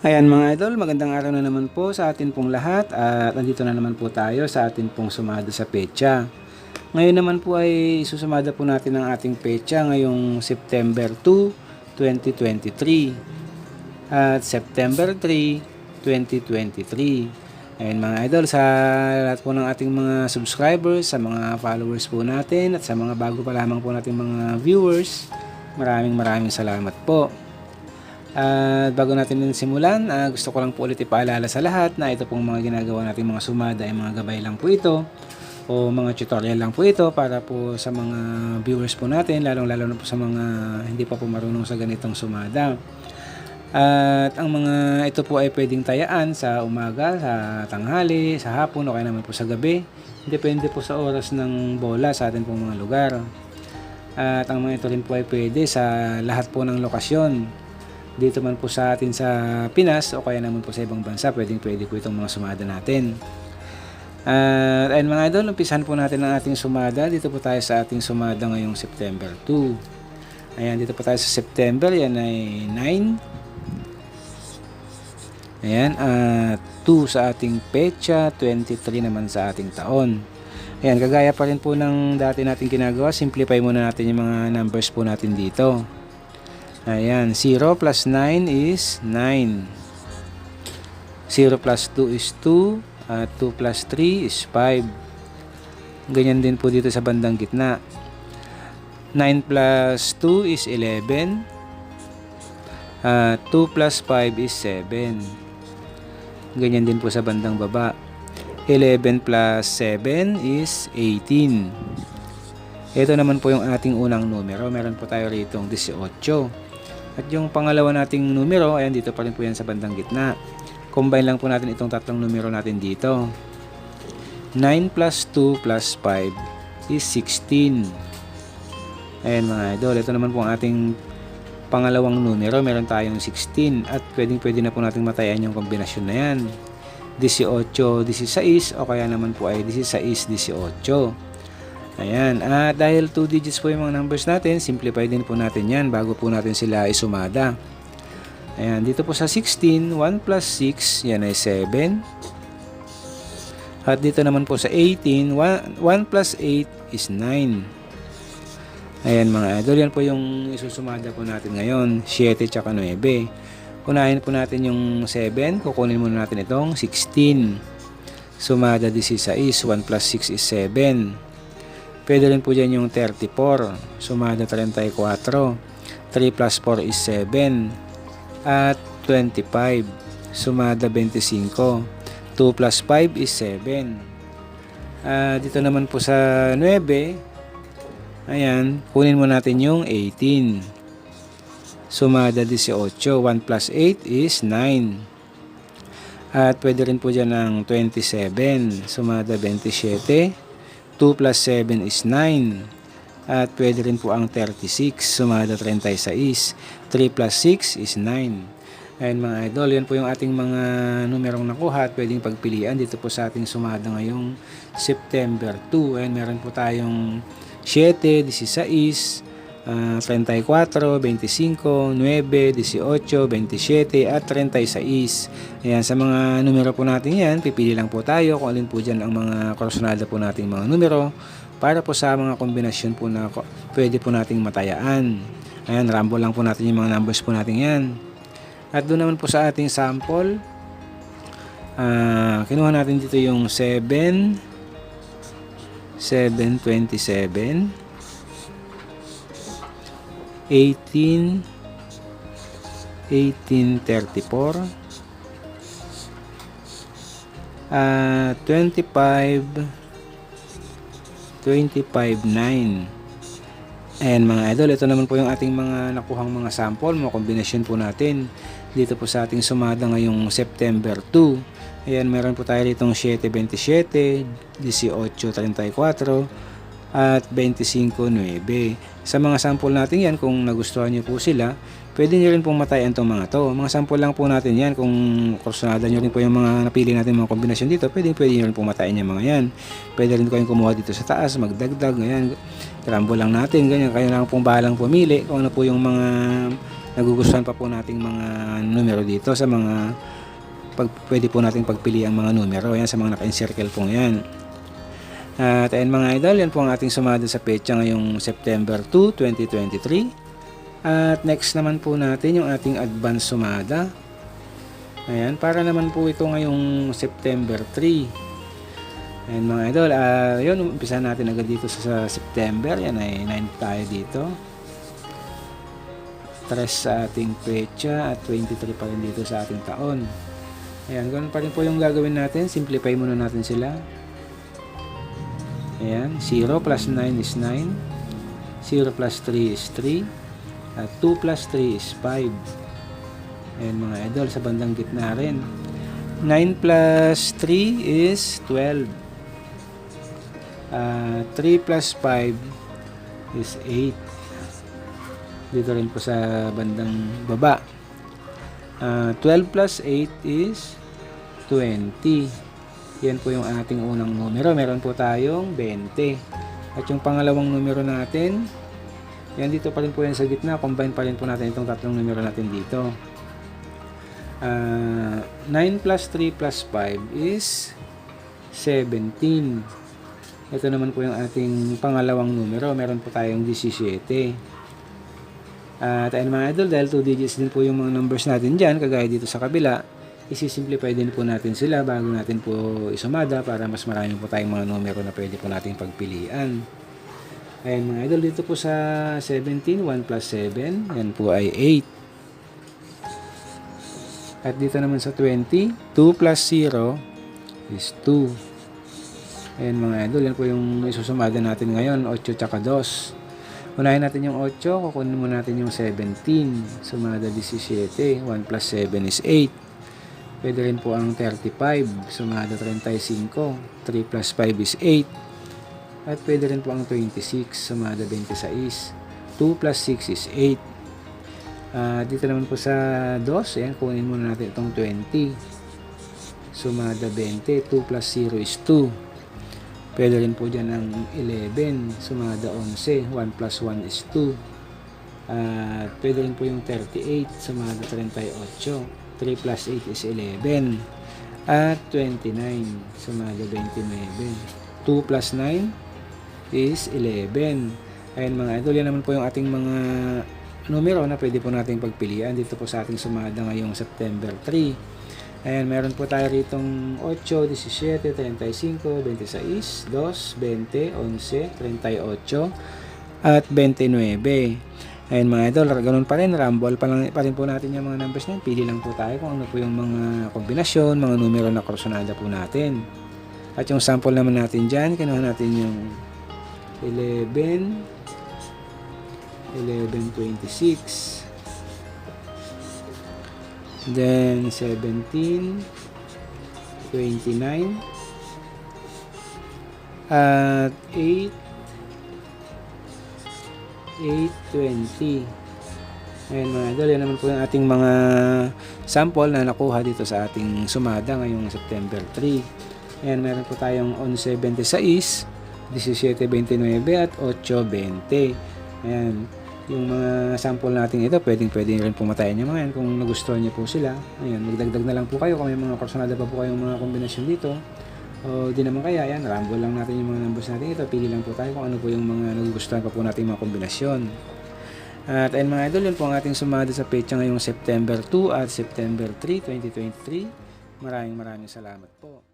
Ayan mga idol, magandang araw na naman po sa atin pong lahat at nandito na naman po tayo sa atin pong sumada sa pecha. Ngayon naman po ay susumada po natin ang ating pecha ngayong September 2, 2023 at September 3, 2023. Ayan mga idol, sa lahat po ng ating mga subscribers, sa mga followers po natin at sa mga bago pa lamang po nating mga viewers, maraming maraming salamat po. At bago natin din simulan, ah, gusto ko lang po ulit ipaalala sa lahat na ito pong mga ginagawa natin mga sumada ay mga gabay lang po ito o mga tutorial lang po ito para po sa mga viewers po natin, lalong-lalo na po sa mga hindi pa po marunong sa ganitong sumada. At ang mga ito po ay pwedeng tayaan sa umaga, sa tanghali, sa hapon o kaya naman po sa gabi. Depende po sa oras ng bola sa atin pong mga lugar. At ang mga ito rin po ay pwede sa lahat po ng lokasyon dito man po sa atin sa Pinas o kaya naman po sa ibang bansa, pwedeng pwede po itong mga sumada natin. At ayun mga idol, umpisahan po natin ang ating sumada. Dito po tayo sa ating sumada ngayong September 2. Ayan, dito po tayo sa September, yan ay 9. Ayan, at 2 sa ating pecha, 23 naman sa ating taon. Ayan, kagaya pa rin po ng dati natin ginagawa, simplify muna natin yung mga numbers po natin dito. Ayan, 0 plus 9 is 9. 0 plus 2 is 2. At 2 plus 3 is 5. Ganyan din po dito sa bandang gitna. 9 plus 2 is 11. At 2 plus 5 is 7. Ganyan din po sa bandang baba. 11 plus 7 is 18. Ito naman po yung ating unang numero. Meron po tayo rito 18. At yung pangalawa nating numero, ayan dito pa rin po yan sa bandang gitna. Combine lang po natin itong tatlong numero natin dito. 9 plus 2 plus 5 is 16. Ayan mga idol, ito naman po ang ating pangalawang numero. Meron tayong 16 at pwedeng pwede na po natin matayan yung kombinasyon na yan. 18, 16 o kaya naman po ay 16, 18. Ayan. At dahil 2 digits po yung mga numbers natin, simplify din po natin yan bago po natin sila isumada. Ayan. Dito po sa 16, 1 plus 6, yan ay 7. At dito naman po sa 18, 1, 1 plus 8 is 9. Ayan mga idol, yan po yung isusumada po natin ngayon, 7 tsaka 9. Unahin po natin yung 7, kukunin muna natin itong 16. Sumada 16, 1 plus 6 is 7. Pwede rin po dyan yung 34. Sumada 34. 3 plus 4 is 7. At 25. Sumada 25. 2 plus 5 is 7. Uh, dito naman po sa 9. Ayan. Kunin mo natin yung 18. Sumada 18. 1 plus 8 is 9. At pwede rin po dyan ng 27. Sumada 27. 2 plus 7 is 9. At pwede rin po ang 36, sumada 36. 3 plus 6 is 9. Ayan mga idol, yan po yung ating mga numerong nakuha at pwedeng pagpilian dito po sa ating sumada ngayong September 2. Ayan, meron po tayong 7, 16, uh, 34, 25, 9, 18, 27 at 36. Ayan, sa mga numero po natin yan, pipili lang po tayo kung alin po dyan ang mga korsonada po nating mga numero para po sa mga kombinasyon po na pwede po nating matayaan. Ayan, rambo lang po natin yung mga numbers po natin yan. At doon naman po sa ating sample, uh, kinuha natin dito yung 7, 727, 18 1834 uh, 25 25 9 Ayan mga idol, ito naman po yung ating mga nakuhang mga sample, mga kombinasyon po natin dito po sa ating sumada ngayong September 2. Ayan, meron po tayo ditong 727, 1834, at 25.9. Sa mga sample natin yan, kung nagustuhan nyo po sila, pwede nyo rin pong matayan itong mga to. Mga sample lang po natin yan. Kung kursunada nyo rin po yung mga napili natin mga kombinasyon dito, pwede, pwede nyo rin pong matayan yung mga yan. Pwede rin kayong kumuha dito sa taas, magdagdag, ganyan. Rambo lang natin, ganyan. Kayo lang pong bahalang pumili kung ano po yung mga nagugustuhan pa po nating mga numero dito sa mga pag, pwede po nating pagpili ang mga numero. Yan sa mga naka-encircle po yan. At ayun mga idol, yan po ang ating sumada sa petsa ngayong September 2, 2023. At next naman po natin yung ating advance sumada. Ayan, para naman po ito ngayong September 3. Ayan mga idol, ah yun, umpisa natin agad dito sa, sa September. Yan ay 9 tayo dito. 3 sa ating petsa at 23 pa rin dito sa ating taon. Ayan, ganun pa rin po yung gagawin natin. Simplify muna natin sila. Ayan, 0 plus 9 is 9. 0 plus 3 is 3. At 2 plus 3 is 5. Ayan mga idol, sa bandang gitna rin. 9 plus 3 is 12. Ah, 3 plus 5 is 8. Dito rin po sa bandang baba. Ah, 12 plus 8 is 20. Yan po yung ating unang numero. Meron po tayong 20. At yung pangalawang numero natin, yan dito pa rin po yan sa gitna. Combine pa rin po natin itong tatlong numero natin dito. Ah, 9 plus 3 plus 5 is 17. Ito naman po yung ating pangalawang numero. Meron po tayong 17. At ayun mga idol, dahil 2 digits din po yung mga numbers natin dyan, kagaya dito sa kabila, isi-simplify din po natin sila bago natin po isumada para mas marami po tayong mga numero na pwede po nating pagpilian. Ayan mga idol, dito po sa 17, 1 plus 7, yan po ay 8. At dito naman sa 20, 2 plus 0 is 2. Ayan mga idol, yan po yung isusumada natin ngayon, 8 tsaka 2. Unahin natin yung 8, kukunin mo natin yung 17. Sumada 17. 1 plus 7 is 8. Pwede rin po ang 35. Sumada 35. 3 plus 5 is 8. At pwede rin po ang 26. Sumada 26. 2 plus 6 is 8. Ah, dito naman po sa 2, ayan, kunin muna natin itong 20. Sumada 20. 2 plus 0 is 2. Pwede rin po dyan ang 11, sumada 11, 1 plus 1 is 2. At pwede rin po yung 38, sumada 38, 3 plus 8 is 11. At 29, sumada 29. 2 plus 9 is 11. Ayan mga idol, yan naman po yung ating mga numero na pwede po nating pagpilian dito po sa ating sumada ngayong September 3. Ayan, meron po tayo ritong 8, 17, 35, 26, 2, 20, 11, 38, at 29. Ayan mga idol, ganun pa rin, rumble pa, lang, pa rin po natin yung mga numbers na yun. Pili lang po tayo kung ano po yung mga kombinasyon, mga numero na kursunada po natin. At yung sample naman natin dyan, kinuha natin yung 11, 11, 26, Then 17, 29, at 8, 820. Ayan mga idol, yan naman po yung ating mga sample na nakuha dito sa ating sumada ngayong September 3. Ayan, meron po tayong 11.26, 17.29 at 8.20. Ayan, yung mga sample natin ito, pwedeng pwede rin pumatayan nyo mga yan kung nagustuhan nyo po sila. Ayan, magdagdag na lang po kayo kung may mga personada pa po kayong mga kombinasyon dito. O di naman kaya, yan, rumble lang natin yung mga numbers natin ito. Pili lang po tayo kung ano po yung mga nagugustuhan pa po natin mga kombinasyon. At ayun mga idol, yun po ang ating sumada sa pecha ngayong September 2 at September 3, 2023. Maraming maraming salamat po.